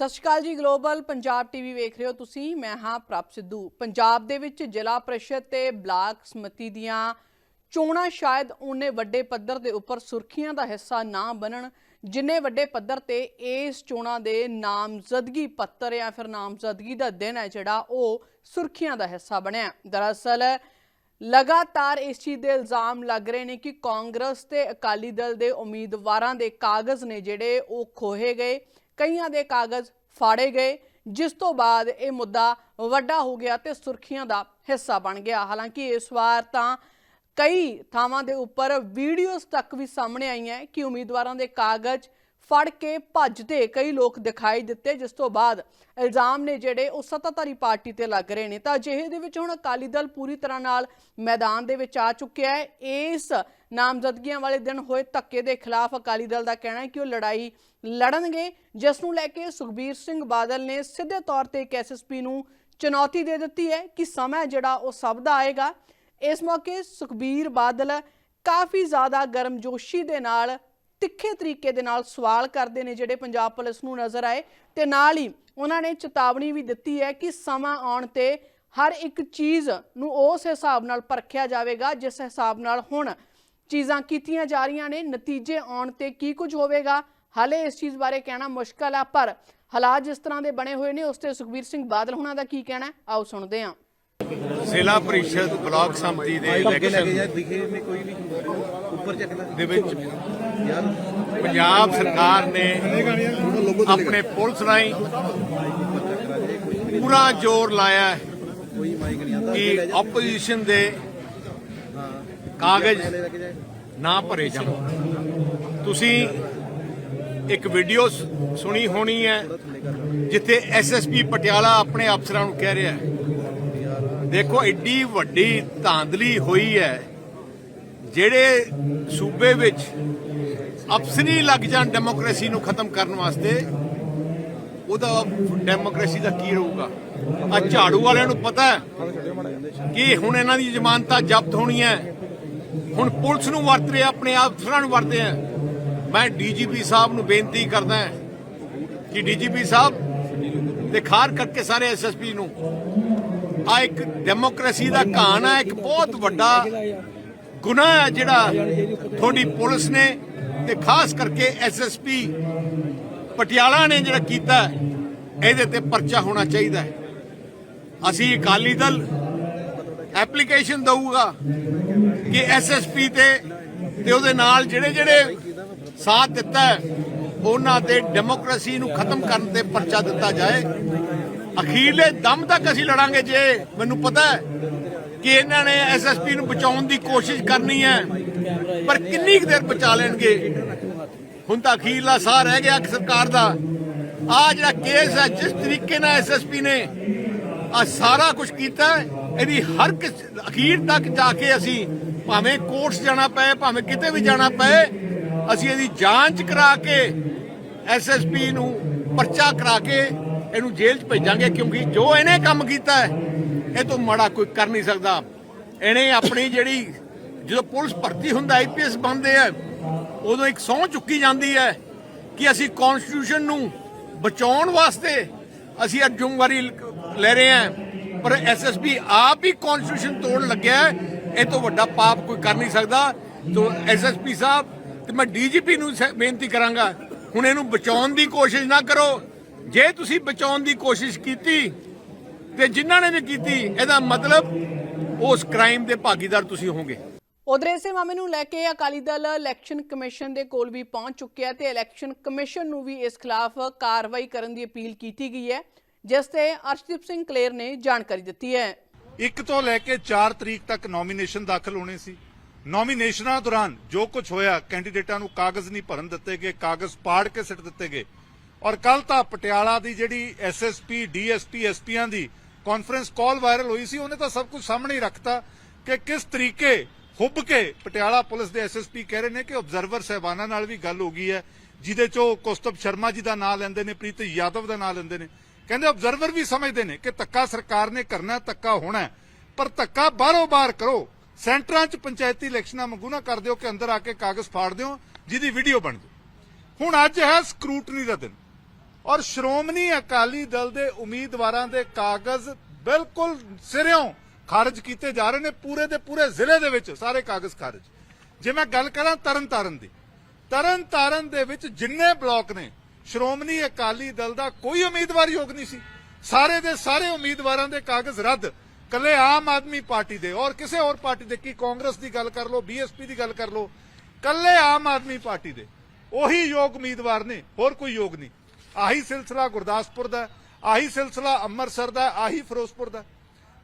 ਸਤਿ ਸ਼੍ਰੀ ਅਕਾਲ ਜੀ global Punjab TV ਵੇਖ ਰਹੇ ਹੋ ਤੁਸੀਂ। ਮੈਂ ਹਾਂ ਪ੍ਰਭ ਸਿੱਧੂ। ਪੰਜਾਬ ਦੇ ਵਿੱਚ ਜ਼ਿਲ੍ਹਾ ਪ੍ਰੀਸ਼ਦ ਤੇ ਬਲਾਕ ਸਮਿਤੀ ਦੀਆਂ ਚੋਣਾਂ ਸ਼ਾਇਦ ਉਹਨੇ ਵੱਡੇ ਪੱਧਰ ਦੇ ਉੱਪਰ ਸੁਰਖੀਆਂ ਦਾ ਹਿੱਸਾ ਨਾ ਬਣਨ, ਜਿੰਨੇ ਵੱਡੇ ਪੱਧਰ ਤੇ ਇਸ ਚੋਣਾਂ ਦੇ ਨਾਮਜ਼ਦਗੀ ਪੱਤਰ ਜਾਂ ਫਿਰ ਨਾਮਜ਼ਦਗੀ ਦਾ ਦਿਨ ਹੈ ਜਿਹੜਾ, ਉਹ ਸੁਰਖੀਆਂ ਦਾ ਹਿੱਸਾ ਬਣਿਆ। ਦਰਅਸਲ, ਲਗਾਤਾਰ ਇਸ ਚੀਜ਼ ਦੇ ਇਲਜ਼ਾਮ ਲੱਗ ਰਹੇ ਨੇ ਕਿ ਕਾਂਗਰਸ ਤੇ ਅਕਾਲੀ ਦਲ ਦੇ ਉਮੀਦਵਾਰਾਂ ਦੇ ਕਾਗਜ਼ ਨੇ ਜਿਹੜੇ, ਉਹ ਖੋਹੇ ਗਏ। ਕਈਆਂ ਦੇ ਕਾਗਜ਼ ਫਾੜੇ ਗਏ, ਜਿਸ ਤੋਂ ਬਾਅਦ ਇਹ ਮੁੱਦਾ ਵੱਡਾ ਹੋ ਗਿਆ ਤੇ ਸੁਰਖੀਆਂ ਦਾ ਹਿੱਸਾ ਬਣ ਗਿਆ। ਹਾਲਾਂਕਿ ਇਸ ਵਾਰ ਤਾਂ ਕਈ ਥਾਵਾਂ ਦੇ ਉੱਪਰ ਵੀਡੀਓਜ਼ ਤੱਕ ਵੀ ਸਾਹਮਣੇ ਆਈਆਂ ਕਿ ਉਮੀਦਵਾਰਾਂ ਦੇ ਕਾਗਜ਼ ਫੜ ਕੇ ਭੱਜਦੇ ਕਈ ਲੋਕ ਦਿਖਾਈ ਦਿੱਤੇ, ਜਿਸ ਤੋਂ ਬਾਅਦ ਇਲਜ਼ਾਮ ਨੇ ਜਿਹੜੇ ਉਹ ਸੱਤਾਧਾਰੀ ਪਾਰਟੀ ਤੇ ਲੱਗ ਰਹੇ ਨੇ। ਤਾਂ ਅਜਿਹੇ ਦੇ ਵਿੱਚ ਹੁਣ ਅਕਾਲੀ ਦਲ ਪੂਰੀ ਤਰ੍ਹਾਂ ਨਾਲ ਮੈਦਾਨ ਦੇ ਵਿੱਚ ਆ ਚੁੱਕਿਆ ਹੈ। ਇਸ ਨਾਮਜ਼ਦਗੀਆਂ ਵਾਲੇ ਦਿਨ ਹੋਏ ਧੱਕੇ ਦੇ ਖਿਲਾਫ ਅਕਾਲੀ ਦਲ ਦਾ ਕਹਿਣਾ ਹੈ ਕਿ ਉਹ ਲੜਾਈ ਲੜਨਗੇ, ਜਿਸ ਨੂੰ ਲੈ ਕੇ ਸੁਖਬੀਰ ਸਿੰਘ ਬਾਦਲ ਨੇ ਸਿੱਧੇ ਤੌਰ ਤੇ ਇੱਕ ਐਸਐਸਪੀ ਨੂੰ ਚੁਣੌਤੀ ਦੇ ਦਿੱਤੀ ਹੈ ਕਿ ਸਮਾਂ ਜਿਹੜਾ ਉਹ ਸਭ ਦਾ ਆਏਗਾ। ਇਸ ਮੌਕੇ ਸੁਖਬੀਰ ਬਾਦਲ ਕਾਫੀ ਜ਼ਿਆਦਾ ਗਰਮਜੋਸ਼ੀ ਦੇ ਨਾਲ, ਤਿੱਖੇ ਤਰੀਕੇ ਦੇ ਨਾਲ ਸਵਾਲ ਕਰਦੇ ਨੇ ਜਿਹੜੇ ਪੰਜਾਬ ਪੁਲਿਸ ਨੂੰ ਨਜ਼ਰ ਆਏ ਤੇ ਨਾਲ ਹੀ ਉਹਨਾਂ ਨੇ ਚੇਤਾਵਨੀ ਵੀ ਦਿੱਤੀ ਹੈ ਕਿ ਸਮਾਂ ਆਉਣ ਤੇ ਹਰ ਇੱਕ ਚੀਜ਼ ਨੂੰ ਉਸ ਹਿਸਾਬ ਨਾਲ ਪਰਖਿਆ ਜਾਵੇਗਾ, ਜਿਸ ਹਿਸਾਬ ਨਾਲ ਹੁਣ ਚੀਜ਼ਾਂ ਕੀਤੀਆਂ ਜਾ ਰਹੀਆਂ ਨੇ ਨਤੀਜੇ ਆਉਣ ਤੇ ਕੀ ਕੁਝ ਹੋਵੇਗਾ? ਹਾਲੇ ਇਸ ਚੀਜ਼ ਬਾਰੇ ਕਹਿਣਾ ਮੁਸ਼ਕਲ ਹੈ ਪਰ ਹਾਲਾਤ ਜਿਸ ਤਰ੍ਹਾਂ ਦੇ ਬਣੇ ਹੋਏ ਨੇ ਉਸ ਤੇ ਸੁਖਬੀਰ ਸਿੰਘ ਬਾਦਲ ਹੁਣਾਂ ਦਾ ਕੀ ਕਹਿਣਾ? ਆਓ ਸੁਣਦੇ ਹਾਂ। ਜ਼ਿਲ੍ਹਾ ਪ੍ਰੀਸ਼ਦ ਬਲਾਕ ਸੰਮਤੀ ਦੇ ਇਲੈਕਸ਼ਨ ਦੇ ਵਿੱਚ ਯਾਰ। ਪੰਜਾਬ ਸਰਕਾਰ ਨੇ ਆਪਣੇ ਪੁਲਿਸ ਰਾਹੀਂ ਪੂਰਾ ਜ਼ੋਰ ਲਾਇਆ ਹੈ ਕੋਈ ਮਾਈਕ ਨਹੀਂ ਆਉਂਦਾ। ਕਿ ਆਪੋਜੀਸ਼ਨ ਦੇ ਕਾਗਜ਼ ਨਾ ਭਰੇ ਜਾਣ। ਤੁਸੀਂ ਇੱਕ ਵੀਡੀਓ ਸੁਣੀ ਹੋਣੀ ਹੈ, ਜਿੱਥੇ ਐਸਐਸਪੀ ਪਟਿਆਲਾ ਆਪਣੇ ਅਫਸਰਾਂ ਨੂੰ ਕਹਿ ਰਿਹਾ ਹੈ। ਦੇਖੋ ਐਡੀ ਵੱਡੀ ਧਾਂਦਲੀ ਹੋਈ ਹੈ, ਜਿਹੜੇ ਸੂਬੇ ਵਿੱਚ ਅਫਸਰੀ ਲੱਗ ਜਾਣ ਡੈਮੋਕ੍ਰੇਸੀ ਨੂੰ ਖਤਮ ਕਰਨ ਵਾਸਤੇ, ਉਹਦਾ ਡੈਮੋਕ੍ਰੇਸੀ ਦਾ ਕੀ ਰਹੂਗਾ? ਆ ਝਾੜੂ ਵਾਲਿਆਂ ਨੂੰ ਪਤਾ ਹੈ ਕਿ ਹੁਣ ਇਹਨਾਂ ਦੀ ਜ਼ਮਾਨਤਾਂ ਜ਼ਬਤ ਹੋਣੀਆਂ। ਹੈ ਹੁਣ ਪੁਲਿਸ ਨੂੰ ਵਰਤ ਰਿਹਾ ਆਪਣੇ ਅਫਸਰਾਂ ਨੂੰ ਵਰਤੇ ਆ। ਮੈਂ ਡੀਜੀਪੀ ਸਾਹਿਬ ਨੂੰ ਬੇਨਤੀ ਕਰਦਾ ਹਾਂ ਕਿ ਡੀਜੀਪੀ ਸਾਹਿਬ ਤੇ ਖਾਰ ਕਰਕੇ ਸਾਰੇ ਐਸਐਸਪੀ ਨੂੰ ਆ ਇੱਕ ਡੈਮੋਕ੍ਰੇਸੀ ਦਾ ਘਾਣ ਹੈ ਇੱਕ ਬਹੁਤ ਵੱਡਾ ਗੁਨਾਹ ਹੈ ਜਿਹੜਾ ਤੁਹਾਡੀ ਪੁਲਿਸ ਨੇ ਤੇ ਖਾਸ ਕਰਕੇ ਐਸਐਸਪੀ ਪਟਿਆਲਾ ਨੇ ਜਿਹੜਾ ਕੀਤਾ, ਇਹਦੇ ਤੇ ਪਰਚਾ ਹੋਣਾ ਚਾਹੀਦਾ ਹੈ। ਅਸੀਂ ਅਕਾਲੀ ਦਲ ਐਪਲੀਕੇਸ਼ਨ ਦਊਗਾ ਕਿ ਐਸਐਸਪੀ ਤੇ ਤੇ ਉਹਦੇ ਨਾਲ ਜਿਹੜੇ ਜਿਹੜੇ ਸਾਥ ਦਿੱਤਾ ਉਹਨਾਂ ਤੇ ਡੈਮੋਕ੍ਰੇਸੀ ਨੂੰ ਖਤਮ ਕਰਨ ਤੇ ਪਰਚਾ ਦਿੱਤਾ ਜਾਏ। ਅਖੀਰਲੇ ਦਮ ਤੱਕ ਅਸੀਂ ਲੜਾਂਗੇ ਜੇ ਮੈਨੂੰ ਪਤਾ ਹੈ ਕਿ ਇਹਨਾਂ ਨੇ ਐਸਐਸਪੀ ਨੂੰ ਬਚਾਉਣ ਦੀ ਕੋਸ਼ਿਸ਼ ਕਰਨੀ ਹੈ ਪਰ ਕਿੰਨੀ ਕੁ ਦੇਰ ਬਚਾ ਲੈਣਗੇ? ਹੁਣ ਤਾਂ ਅਖੀਰਲਾ ਸਾਹ ਰਹਿ ਗਿਆ ਸਰਕਾਰ ਦਾ। ਆ ਜਿਹੜਾ ਕੇਸ ਹੈ ਜਿਸ ਤਰੀਕੇ ਨਾਲ ਐਸਐਸਪੀ ਨੇ ਆ ਸਾਰਾ ਕੁਝ ਕੀਤਾ ਹੈ, ਇਹਦੀ ਹਰ ਅਖੀਰ ਤੱਕ ਜਾ ਕੇ ਅਸੀਂ ਭਾਵੇਂ ਕੋਰਟਸ ਜਾਣਾ ਪਏ, ਭਾਵੇਂ ਕਿਤੇ ਵੀ ਜਾਣਾ ਪਏ, ਅਸੀਂ ਇਹਦੀ ਜਾਂਚ ਕਰਾ ਕੇ ਐਸਐਸਪੀ ਨੂੰ ਪਰਚਾ ਕਰਾ ਕੇ ਇਹਨੂੰ ਜੇਲ੍ਹ 'ਚ ਭੇਜਾਂਗੇ ਕਿਉਂਕਿ ਜੋ ਇਹਨੇ ਕੰਮ ਕੀਤਾ ਹੈ, ਇਹ ਤੋਂ ਮਾੜਾ ਕੋਈ ਕਰ ਨਹੀਂ ਸਕਦਾ। ਇਹਨੇ ਆਪਣੀ ਜਿਹੜੀ ਜਦੋਂ ਪੁਲਿਸ ਭਰਤੀ ਹੁੰਦਾ ਆਈਪੀਐਸ ਬਣਦੇ ਆ, ਉਦੋਂ ਇੱਕ ਸਹੁੰ ਚੁੱਕੀ ਜਾਂਦੀ ਹੈ ਕਿ ਅਸੀਂ ਕਨਸਟੀਟਿਊਸ਼ਨ ਨੂੰ ਬਚਾਉਣ ਵਾਸਤੇ ਅਸੀਂ ਅੱਜ ਜ਼ਿੰਮੇਵਾਰੀ ਲੈ ਰਹੇ ਹਾਂ। ਪਰ ਐਸਐਸਪੀ ਆਪ ਹੀ ਕਨਸਟੀਟਿਊਸ਼ਨ ਤੋੜਨ ਲੱਗਿਆ ਇਹ ਤੋਂ ਵੱਡਾ ਪਾਪ ਕੋਈ ਕਰ ਨਹੀਂ ਸਕਦਾ। ਤੋ ਐਸਐਸਪੀ ਸਾਹਿਬ, ਤੇ ਮੈਂ ਡੀਜੀਪੀ ਨੂੰ ਬੇਨਤੀ ਕਰਾਂਗਾ, ਹੁਣ ਇਹਨੂੰ ਬਚਾਉਣ ਦੀ ਕੋਸ਼ਿਸ਼ ਨਾ ਕਰੋ। ਜੇ ਤੁਸੀਂ ਬਚਾਉਣ ਦੀ ਕੋਸ਼ਿਸ਼ ਕੀਤੀ, ਤੇ ਜਿਨ੍ਹਾਂ ਨੇ ਵੀ ਕੀਤੀ, ਇਹਦਾ ਮਤਲਬ ਉਸ ਕ੍ਰਾਈਮ ਦੇ ਭਾਗੀਦਾਰ ਤੁਸੀਂ ਹੋਵੋਗੇ। ਉਧਰ ਇਸੇ ਮਾਮਲੇ ਨੂੰ ਲੈ ਕੇ ਅਕਾਲੀ ਦਲ ਇਲੈਕਸ਼ਨ ਕਮਿਸ਼ਨ ਦੇ ਕੋਲ ਵੀ ਪਹੁੰਚ ਚੁੱਕਿਆ ਤੇ ਇਲੈਕਸ਼ਨ ਕਮਿਸ਼ਨ ਨੂੰ ਵੀ ਇਸ ਖਿਲਾਫ ਕਾਰਵਾਈ ਕਰਨ ਦੀ ਅਪੀਲ ਕੀਤੀ ਗਈ ਹੈ। ਜਿਸ ਤੇ ਅਰਸ਼ਦੀਪ ਸਿੰਘ ਕਲੇਰ ਨੇ ਜਾਣਕਾਰੀ ਦਿੱਤੀ ਹੈ। ਇੱਕ ਤੋਂ ਲੈ ਕੇ 4 ਤਰੀਕ ਤੱਕ ਨੋਮੀਨੇਸ਼ਨ ਦਾਖਲ ਹੋਣੇ ਸੀ। ਨੋਮੀਨੇਸ਼ਨਾਂ ਦੌਰਾਨ ਜੋ ਕੁਝ ਹੋਇਆ ਕੈਂਡੀਡੇਟਾਂ ਨੂੰ ਕਾਗਜ਼ ਨਹੀਂ ਭਰਨ ਦਿੱਤੇ ਗਏ, ਕਾਗਜ਼ ਪਾੜ ਕੇ ਸਿੱਟ ਦਿੱਤੇ ਗਏ। ਔਰ ਕੱਲ ਤਾਂ ਪਟਿਆਲਾ ਦੀ ਜਿਹੜੀ ਐਸਐਸਪੀ ਡੀਐਸਪੀ ਐਸਪੀਆਂ ਦੀ ਕਾਨਫਰੰਸ ਕਾਲ ਵਾਇਰਲ ਹੋਈ ਸੀ, ਉਹਨੇ ਤਾਂ ਸਭ ਕੁਝ ਸਾਹਮਣੇ ਹੀ ਰੱਖਤਾ ਕਿ ਕਿਸ ਤਰੀਕੇ ਹੁੱਬ ਕੇ ਪਟਿਆਲਾ ਪੁਲਿਸ ਦੇ ਐਸਐਸਪੀ ਕਹਿ ਰਹੇ ਨੇ ਕਿ ਆਬਜ਼ਰਵਰ ਸਹਿਬਾਨਾਂ ਨਾਲ ਵੀ ਗੱਲ ਹੋ ਗਈ ਹੈ, ਜਿਹਦੇ ਚੋਂ ਕੌਸਤਬ ਸ਼ਰਮਾ ਜੀ ਦਾ ਨਾਮ ਲੈਂਦੇ ਨੇ, ਪ੍ਰੀਤ ਯਾਦਵ ਦਾ ਨਾਮ ਲੈਂਦੇ ਨੇ। ਕਹਿੰਦੇ ਆਬਜ਼ਰਵਰ ਵੀ ਸਮਝਦੇ ਨੇ ਕਿ ਧੱਕਾ ਸਰਕਾਰ ਨੇ ਕਰਨਾ, ਧੱਕਾ ਹੋਣਾ ਪਰ ਧੱਕਾ ਬਾਹਰੋਂ ਬਾਹਰ ਕਰੋ। ਸੈਂਟਰਾਂ 'ਚ ਪੰਚਾਇਤੀ ਇਲੈਕਸ਼ਨਾਂ ਮੰਗੂ ਨਾ ਕਰ ਦਿਓ ਕਿ ਅੰਦਰ ਆ ਕੇ ਕਾਗਜ਼ ਫਾੜ ਦਿਓ, ਜਿਹਦੀ ਵੀਡੀਓ ਬਣ ਜਾਏ ਹੁਣ ਅੱਜ ਹੈ ਸਕਰੂਟਨੀ ਦਾ ਦਿਨ। ਔਰ ਸ਼੍ਰੋਮਣੀ ਅਕਾਲੀ ਦਲ ਦੇ ਉਮੀਦਵਾਰਾਂ ਦੇ ਕਾਗਜ਼ ਬਿਲਕੁਲ ਸਿਰਿਓਂ ਖਾਰਜ ਕੀਤੇ ਜਾ ਰਹੇ ਨੇ, ਪੂਰੇ ਦੇ ਪੂਰੇ ਜ਼ਿਲ੍ਹੇ ਦੇ ਵਿੱਚ ਸਾਰੇ ਕਾਗਜ਼ ਖਾਰਜ। ਜੇ ਮੈਂ ਗੱਲ ਕਰਾਂ ਤਰਨਤਾਰਨ ਦੀ ਤਰਨਤਾਰਨ ਦੇ ਵਿੱਚ ਜਿੰਨੇ ਬਲਾਕ ਨੇ ਸ਼੍ਰੋਮਣੀ ਅਕਾਲੀ ਦਲ ਦਾ ਕੋਈ ਉਮੀਦਵਾਰ ਯੋਗ ਨਹੀਂ ਸੀ। ਸਾਰੇ ਦੇ ਸਾਰੇ ਉਮੀਦਵਾਰਾਂ ਦੇ ਕਾਗਜ਼ ਰੱਦ। ਕੱਲੇ ਆਮ ਆਦਮੀ ਪਾਰਟੀ ਦੇ ਔਰ ਕਿਸੇ ਹੋਰ ਪਾਰਟੀ ਦੇ, ਕੀ ਕਾਂਗਰਸ ਦੀ ਗੱਲ ਕਰ ਲਓ, ਬੀਐਸਪੀ ਦੀ ਗੱਲ ਕਰ ਲਓ, ਕੱਲੇ ਆਮ ਆਦਮੀ ਪਾਰਟੀ ਦੇ। ਉਹੀ ਯੋਗ ਉਮੀਦਵਾਰ ਨੇ, ਹੋਰ ਕੋਈ ਯੋਗ ਨਹੀਂ। ਆਹੀ ਸਿਲਸਿਲਾ ਗੁਰਦਾਸਪੁਰ ਦਾ, ਆਹੀ ਸਿਲਸਿਲਾ ਅੰਮ੍ਰਿਤਸਰ ਦਾ, ਆਹੀ ਫਿਰੋਜ਼ਪੁਰ ਦਾ।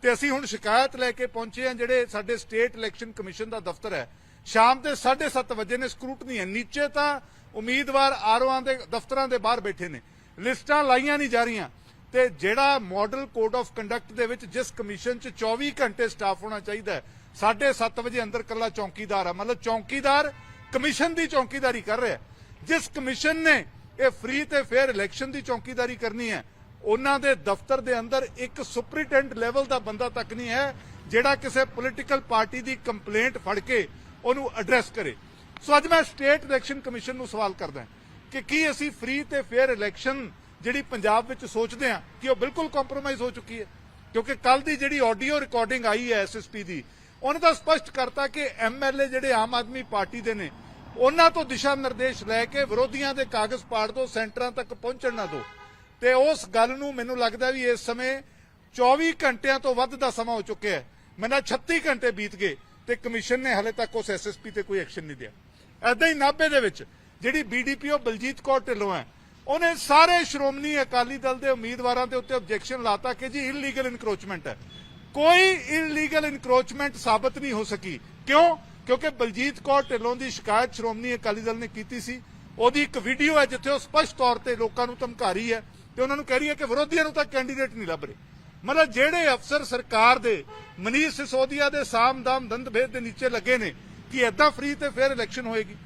ਤੇ ਅਸੀਂ ਹੁਣ ਸ਼ਿਕਾਇਤ ਲੈ ਕੇ ਪਹੁੰਚੇ ਹਾਂ, ਜਿਹੜੇ ਸਾਡੇ ਸਟੇਟ ਇਲੈਕਸ਼ਨ ਕਮਿਸ਼ਨ ਦਾ ਦਫ਼ਤਰ ਹੈ। ਸ਼ਾਮ ਦੇ 7:30 ਵਜੇ ਨੇ ਸਕਰੂਟਨੀ ਹੈ। ਨੀਚੇ ਤਾਂ ਉਮੀਦਵਾਰ ਆਰਓਆਂ ਦੇ, ਦਫ਼ਤਰਾਂ ਦੇ ਬਾਹਰ ਬੈਠੇ ਨੇ। ਲਿਸਟਾਂ ਲਾਈਆਂ ਨਹੀਂ ਜਾ ਰਹੀਆਂ। ਤੇ ਜਿਹੜਾ ਮਾਡਲ ਕੋਡ ਆਫ ਕੰਡਕਟ ਦੇ ਵਿੱਚ ਜਿਸ ਕਮਿਸ਼ਨ 'ਚ 24 ਘੰਟੇ ਸਟਾਫ ਹੋਣਾ ਚਾਹੀਦਾ 7:30 ਵਜੇ ਅੰਦਰ ਕੱਲਾ ਚੌਕੀਦਾਰ ਆ। ਮਤਲਬ ਚੌਕੀਦਾਰ ਕਮਿਸ਼ਨ ਦੀ ਚੌਕੀਦਾਰੀ ਕਰ ਰਿਹਾ ਜਿਸ ਕਮਿਸ਼ਨ ਨੇ ਇਹ ਫ੍ਰੀ ਤੇ ਫੇਅਰ ਇਲੈਕਸ਼ਨ ਦੀ ਚੌਕੀਦਾਰੀ ਕਰਨੀ ਹੈ, ਉਹਨਾਂ ਦੇ ਦਫ਼ਤਰ ਦੇ ਅੰਦਰ ਇੱਕ ਸੁਪਰੀਟੈਂਡ ਲੈਵਲ ਦਾ ਬੰਦਾ ਤੱਕ ਨਹੀਂ ਹੈ, ਜਿਹੜਾ ਕਿਸੇ ਪੋਲੀਟੀਕਲ ਪਾਰਟੀ ਦੀ ਕੰਪਲੇਂਟ ਫੜ ਕੇ ਉਹਨੂੰ ਐਡਰੈਸ ਕਰੇ। ਸੋ ਅੱਜ ਮੈਂ ਸਟੇਟ ਇਲੈਕਸ਼ਨ ਕਮਿਸ਼ਨ ਨੂੰ ਸਵਾਲ ਕਰਦਾ ਕਿ ਕੀ ਅਸੀਂ ਫ੍ਰੀ ਤੇ ਫੇਅਰ ਇਲੈਕਸ਼ਨ ਜਿਹੜੀ ਪੰਜਾਬ ਵਿੱਚ ਸੋਚਦੇ ਹਾਂ, ਕਿ ਉਹ ਬਿਲਕੁਲ ਕੰਪਰੋਮਾਈਜ਼ ਹੋ ਚੁੱਕੀ ਹੈ? ਕਿਉਂਕਿ ਕੱਲ ਦੀ ਜਿਹੜੀ ਆਡੀਓ ਰਿਕਾਰਡਿੰਗ ਆਈ ਹੈ ਐਸਐਸਪੀ ਦੀ, ਉਹਨਾਂ ਦਾ ਸਪਸ਼ਟ ਕਰਤਾ ਕਿ ਐਮਐਲਏ ਜਿਹੜੇ ਆਮ ਆਦਮੀ ਪਾਰਟੀ ਦੇ ਨੇ, ਉਹਨਾਂ ਤੋਂ ਦਿਸ਼ਾ ਨਿਰਦੇਸ਼ ਲੈ ਕੇ ਵਿਰੋਧੀਆਂ ਦੇ ਕਾਗਜ਼ ਪਾੜ ਦੋ, ਸੈਂਟਰਾਂ ਤੱਕ ਪਹੁੰਚਣ ਨਾ ਦੋ। ਤੇ ਉਸ ਗੱਲ ਨੂੰ ਮੈਨੂੰ ਲੱਗਦਾ ਵੀ ਇਸ ਸਮੇਂ 24 ਘੰਟਿਆਂ ਤੋਂ ਵੱਧ ਦਾ ਸਮਾਂ ਹੋ ਚੁੱਕਿਆ ਹੈ। ਮੈਨਾਂ 36 ਘੰਟੇ ਬੀਤ ਗਏ ਤੇ ਕਮਿਸ਼ਨ ਨੇ ਹਲੇ ਤੱਕ ਉਸ ਐਸਐਸਪੀ ਤੇ ਕੋਈ ਐਕਸ਼ਨ ਨਹੀਂ ਲਿਆ। ਐਦਾਂ ਹੀ ਨਾਭੇ ਦੇ ਵਿੱਚ, ਜਿਹੜੀ ਬੀਡੀਪੀਓ ਬਲਜੀਤ ਕੌਰ ਢਿੱਲੋਂ ਹੈ। ਉਹਨੇ ਸਾਰੇ ਸ਼੍ਰੋਮਣੀ ਅਕਾਲੀ ਦਲ ਦੇ ਉਮੀਦਵਾਰਾਂ ਦੇ ਉੱਤੇ ਆਬਜੈਕਸ਼ਨ ਲਾਤਾ ਕਿ ਜੀ ਇਲੀਗਲ ਇਨਕਰੋਚਮੈਂਟ ਹੈ। ਕੋਈ ਇਲੀਗਲ ਇਨਕਰੋਚਮੈਂਟ ਸਾਬਤ ਨਹੀਂ ਹੋ ਸਕੀ। ਕਿਉਂ? ਕਿਉਂਕਿ ਬਲਜੀਤ ਕੌਰ ਢਿੱਲੋਂ ਦੀ ਸ਼ਿਕਾਇਤ ਸ਼੍ਰੋਮਣੀ ਅਕਾਲੀ ਦਲ ਨੇ ਕੀਤੀ ਸੀ। ਉਹਦੀ ਇੱਕ ਵੀਡੀਓ ਹੈ ਜਿੱਥੇ ਉਹ ਸਪਸ਼ਟ ਤੌਰ ਤੇ ਲੋਕਾਂ ਨੂੰ ਧਮਕਾਰੀ ਹੈ ਤੇ ਉਹਨਾਂ ਨੂੰ ਕਹਿ ਰਹੀ ਹੈ ਕਿ ਵਿਰੋਧੀਆਂ ਨੂੰ ਤਾਂ ਕੈਂਡੀਡੇਟ ਨਹੀਂ ਲੱਭ ਰਹੇ। ਮਤਲਬ ਜਿਹੜੇ ਅਫਸਰ ਸਰਕਾਰ ਦੇ, ਮਨੀਸ਼ ਸਿਸੋਦੀਆ ਦੇ ਸਾਮਦਾਮ ਦੰਦਭੇਦ ਦੇ ਨੀਚੇ ਲੱਗੇ ਨੇ ਕਿ ਐਦਾਂ ਫ੍ਰੀ ਤੇ ਫੇਅਰ ਇਲੈਕਸ਼ਨ ਹੋਏਗੀ।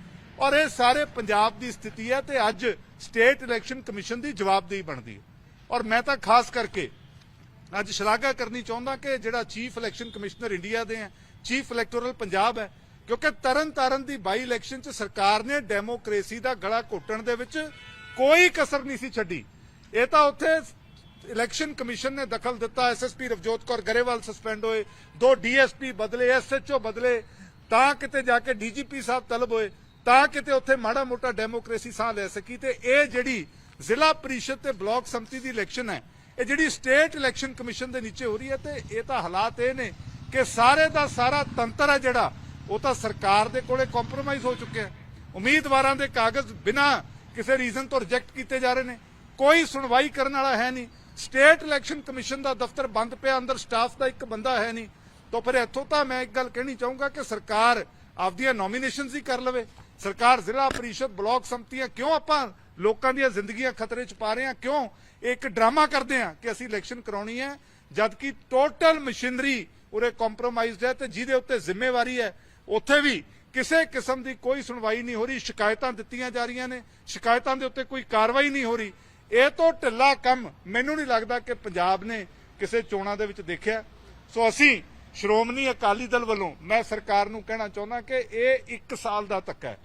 ਔਰ ਇਹ ਸਾਰੇ ਪੰਜਾਬ ਦੀ ਸਥਿਤੀ ਹੈ ਤੇ ਅੱਜ ਸਟੇਟ ਇਲੈਕਸ਼ਨ ਕਮਿਸ਼ਨ ਦੀ ਜਵਾਬਦੇਹੀ ਬਣਦੀ ਹੈ। ਔਰ ਮੈਂ ਤਾਂ ਖਾਸ ਕਰਕੇ ਅੱਜ ਸ਼ਲਾਘਾ ਕਰਨੀ ਚਾਹੁੰਦਾ ਕਿ ਜਿਹੜਾ ਚੀਫ ਇਲੈਕਸ਼ਨ ਕਮਿਸ਼ਨਰ ਇੰਡੀਆ ਦੇ ਹੈ ਚੀਫ ਇਲੈਕਟੋਰਲ ਪੰਜਾਬ ਹੈ, ਕਿਉਂਕਿ ਤਰਨ ਤਾਰਨ ਦੀ ਬਾਈ ਇਲੈਕਸ਼ਨ 'ਚ ਸਰਕਾਰ ਨੇ ਡੈਮੋਕ੍ਰੇਸੀ ਦਾ ਗਲਾ ਘੋਟਣ ਦੇ ਵਿੱਚ ਕੋਈ ਕਸਰ ਨਹੀਂ ਸੀ ਛੱਡੀ। ਇਹ ਤਾਂ ਉੱਥੇ ਇਲੈਕਸ਼ਨ ਕਮਿਸ਼ਨ ਨੇ ਦਖਲ ਦਿੱਤਾ ਐਸਐਸਪੀ ਰਵਜੋਤ ਕੌਰ ਗਰੇਵਾਲ ਸਸਪੈਂਡ ਹੋਏ, ਦੋ ਡੀਐਸਪੀ ਬਦਲੇ ਐਸਐਚਓ ਬਦਲੇ ਤਾਂ ਕਿਤੇ ਜਾ ਕੇ ਡੀਜੀਪੀ ਸਾਹਿਬ ਤਲਬ ਹੋਏ, ਤਾਂ ਕਿਤੇ ਉੱਥੇ ਮਾੜਾ ਮੋਟਾ ਡੈਮੋਕ੍ਰੇਸੀ ਸਾਹ ਲੈ ਸਕੀ ਤੇ ਇਹ ਜਿਹੜੀ ਜ਼ਿਲ੍ਹਾ ਪਰਿਸ਼ਦ ਤੇ ਬਲਾਕ ਸੰਮਤੀ ਦੀ ਇਲੈਕਸ਼ਨ ਹੈ, ਇਹ ਜਿਹੜੀ ਸਟੇਟ ਇਲੈਕਸ਼ਨ ਕਮਿਸ਼ਨ ਦੇ ਨੀਚੇ ਹੋ ਰਹੀ ਹੈ ਤੇ ਇਹ ਤਾਂ ਹਾਲਾਤ ਇਹ ਨੇ ਕਿ ਸਾਰੇ ਦਾ ਸਾਰਾ ਤੰਤਰ ਹੈ ਜਿਹੜਾ, ਉਹ ਤਾਂ ਸਰਕਾਰ ਦੇ ਕੋਲੇ ਕੰਪਰੋਮਾਈਜ਼ ਹੋ ਚੁੱਕਿਆ ਹੈ। ਉਮੀਦਵਾਰਾਂ ਦੇ ਕਾਗਜ਼ ਬਿਨਾਂ ਕਿਸੇ ਰੀਜ਼ਨ ਤੋਂ ਰਿਜੈਕਟ ਕੀਤੇ ਜਾ ਰਹੇ ਨੇ, ਕੋਈ ਸੁਣਵਾਈ ਕਰਨ ਵਾਲਾ ਹੈ ਨਹੀਂ। ਸਟੇਟ ਇਲੈਕਸ਼ਨ ਕਮਿਸ਼ਨ ਦਾ ਦਫ਼ਤਰ ਬੰਦ ਪਿਆ, ਅੰਦਰ ਸਟਾਫ ਦਾ ਇੱਕ ਬੰਦਾ ਹੈ ਨਹੀਂ। ਤਾਂ ਫਿਰ ਇੱਥੋਂ ਤਾਂ ਮੈਂ ਇੱਕ ਗੱਲ ਕਹਿਣੀ ਚਾਹੂੰਗਾ ਕਿ ਸਰਕਾਰ ਆਪਦੀਆਂ ਨੋਮੀਨੇਸ਼ਨਸ ਹੀ ਕਰ ਲਵੇ। ਸਰਕਾਰ ਜ਼ਿਲ੍ਹਾ ਪਰਿਸ਼ਦ ਬਲਾਕ ਸੰਮਤੀਆਂ ਕਿਉਂ ਆਪਾਂ ਲੋਕਾਂ ਦੀਆਂ ਜ਼ਿੰਦਗੀਆਂ ਖਤਰੇ 'ਚ ਪਾ ਰਹੇ ਹਾਂ? ਕਿਉਂ ਇੱਕ ਡਰਾਮਾ ਕਰਦੇ ਹਾਂ ਕਿ ਅਸੀਂ ਇਲੈਕਸ਼ਨ ਕਰਾਉਣੀ ਹੈ ਜਦ ਕਿ ਟੋਟਲ ਮਸ਼ੀਨਰੀ ਉਰੇ ਕੰਪਰੋਮਾਈਜ਼ਡ ਹੈ ਤੇ ਜਿਹਦੇ ਉੱਤੇ ਜ਼ਿੰਮੇਵਾਰੀ ਹੈ। ਉੱਥੇ ਵੀ ਕਿਸੇ ਕਿਸਮ ਦੀ ਕੋਈ ਸੁਣਵਾਈ ਨਹੀਂ ਹੋ ਰਹੀ, ਸ਼ਿਕਾਇਤਾਂ ਦਿੱਤੀਆਂ ਜਾ ਰਹੀਆਂ ਨੇ, ਸ਼ਿਕਾਇਤਾਂ ਦੇ ਉੱਤੇ ਕੋਈ ਕਾਰਵਾਈ ਨਹੀਂ ਹੋ ਰਹੀ। ਇਹ ਤੋਂ ਢਿੱਲਾ ਕੰਮ ਮੈਨੂੰ ਨਹੀਂ ਲੱਗਦਾ ਕਿ ਪੰਜਾਬ ਨੇ ਕਿਸੇ ਚੋਣਾਂ ਦੇ ਵਿੱਚ ਦੇਖਿਆ। ਸੋ ਅਸੀਂ ਸ਼੍ਰੋਮਣੀ ਅਕਾਲੀ ਦਲ ਵੱਲੋਂ ਮੈਂ ਸਰਕਾਰ ਨੂੰ ਕਹਿਣਾ ਚਾਹੁੰਦਾ ਕਿ ਇਹ 1 ਸਾਲ ਦਾ ਧੱਕਾ ਹੈ।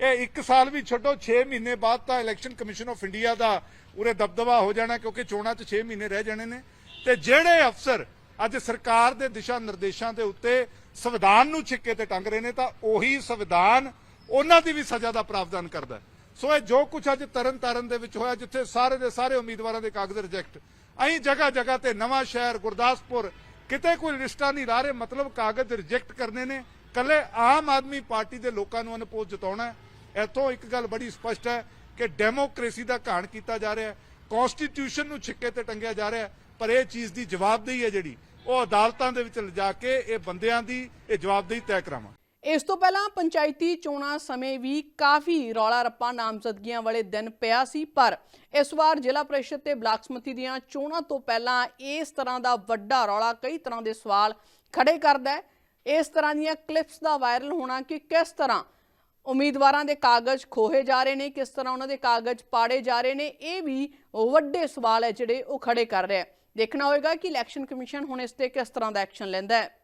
ਇਹ 1 ਸਾਲ ਵੀ ਛੱਡੋ 6 ਮਹੀਨੇ ਬਾਅਦ ਤਾਂ ਇਲੈਕਸ਼ਨ ਕਮਿਸ਼ਨ ਆਫ ਇੰਡੀਆ ਦਾ ਉਰੇ ਦਬਦਬਾ ਹੋ ਜਾਣਾ ਕਿਉਂਕਿ ਚੋਣਾਂ 'ਚ 6 ਮਹੀਨੇ ਰਹਿ ਜਾਣੇ ਨੇ। ਤੇ ਜਿਹੜੇ ਅਫਸਰ ਅੱਜ ਸਰਕਾਰ ਦੇ ਦਿਸ਼ਾ ਨਿਰਦੇਸ਼ਾਂ ਦੇ ਉੱਤੇ ਸੰਵਿਧਾਨ ਨੂੰ ਛਿੱਕੇ ਤੇ ਟੰਗ ਰਹੇ ਨੇ ਤਾਂ ਉਹੀ ਸੰਵਿਧਾਨ ਉਹਨਾਂ ਦੀ ਵੀ ਸਜ਼ਾ ਦਾ ਪ੍ਰਾਵਧਾਨ ਕਰਦਾ ਸੋ ਇਹ ਜੋ ਕੁਝ ਅੱਜ ਤਰਨ ਤਾਰਨ ਦੇ ਵਿੱਚ ਹੋਇਆ, ਜਿੱਥੇ ਸਾਰੇ ਦੇ ਸਾਰੇ ਉਮੀਦਵਾਰਾਂ ਦੇ ਕਾਗਜ਼ ਰਿਜੈਕਟ ਅਹੀਂ ਜਗ੍ਹਾ ਜਗ੍ਹਾ ਤੇ ਨਵਾਂ ਸ਼ਹਿਰ ਗੁਰਦਾਸਪੁਰ ਕਿਤੇ ਕੋਈ ਰਿਸ਼ਤਾ ਨਹੀਂ ਲਾ ਰਹੇ ਮਤਲਬ ਕਾਗਜ਼ ਰਿਜੈਕਟ ਕਰਨੇ ਨੇ। ਕੱਲੇ ਆਮ ਆਦਮੀ ਪਾਰਟੀ ਦੇ ਲੋਕਾਂ ਨੂੰ ਅਨਪੋਜ਼ ਜਤਾਉਣਾ ਇੱਥੋਂ ਇੱਕ ਗੱਲ ਬੜੀ ਸਪਸ਼ਟ ਹੈ ਕਿ ਡੈਮੋਕ੍ਰੇਸੀ ਦਾ ਘਾਣ ਕੀਤਾ ਜਾ ਰਿਹਾ ਹੈ। ਕਨਸਟੀਟਿਊਸ਼ਨ ਨੂੰ ਛਿੱਕੇ ਤੇ ਟੰਗਿਆ ਜਾ ਰਿਹਾ ਪਰ ਇਹ ਚੀਜ਼ ਦੀ ਜਵਾਬਦੇਹੀ ਹੈ ਜਿਹੜੀ। ਉਹ ਅਦਾਲਤਾਂ ਦੇ ਵਿੱਚ ਲਿਜਾ ਕੇ ਇਹ ਬੰਦਿਆਂ ਦੀ ਇਹ ਜਵਾਬਦੇਹੀ ਤੈਅ ਕਰਾਵਾਂ। ਇਸ ਤੋਂ ਪਹਿਲਾਂ ਪੰਚਾਇਤੀ ਚੋਣਾਂ ਸਮੇਂ ਵੀ ਕਾਫੀ ਰੌਲਾ ਰੱਪਾ ਨਾਮਜ਼ਦਗੀਆਂ ਵਾਲੇ ਦਿਨ ਪਿਆ ਸੀ, ਪਰ ਇਸ ਵਾਰ ਜ਼ਿਲ੍ਹਾ ਪ੍ਰੀਸ਼ਦ ਤੇ ਬਲਾਕ ਸਮਿਤੀ ਦੀਆਂ ਚੋਣਾਂ ਤੋਂ ਪਹਿਲਾਂ ਇਸ ਤਰ੍ਹਾਂ ਦਾ ਵੱਡਾ ਰੌਲਾ ਕਈ ਤਰ੍ਹਾਂ ਦੇ ਸਵਾਲ ਖੜੇ ਕਰਦਾ ਹੈ। ਇਸ ਤਰ੍ਹਾਂ ਦੀਆਂ ਕਲਿੱਪਸ ਦਾ ਵਾਇਰਲ ਹੋਣਾ ਕਿ ਕਿਸ ਤਰ੍ਹਾਂ ਉਮੀਦਵਾਰਾਂ ਦੇ ਕਾਗਜ਼ ਖੋਹੇ ਜਾ ਰਹੇ ਨੇ, ਕਿਸ ਤਰ੍ਹਾਂ ਉਹਨਾਂ ਦੇ ਕਾਗਜ਼ ਪਾੜੇ ਜਾ ਰਹੇ ਨੇ, ਇਹ ਵੀ ਵੱਡੇ ਸਵਾਲ ਹੈ ਜਿਹੜੇ ਉਹ ਖੜੇ ਕਰ ਰਿਹਾ ਹੈ। ਦੇਖਣਾ ਹੋਏਗਾ ਕਿ ਇਲੈਕਸ਼ਨ ਕਮਿਸ਼ਨ ਹੁਣ ਇਸ ਤੇ ਕਿਸ ਤਰ੍ਹਾਂ ਦਾ ਐਕਸ਼ਨ ਲੈਂਦਾ ਹੈ।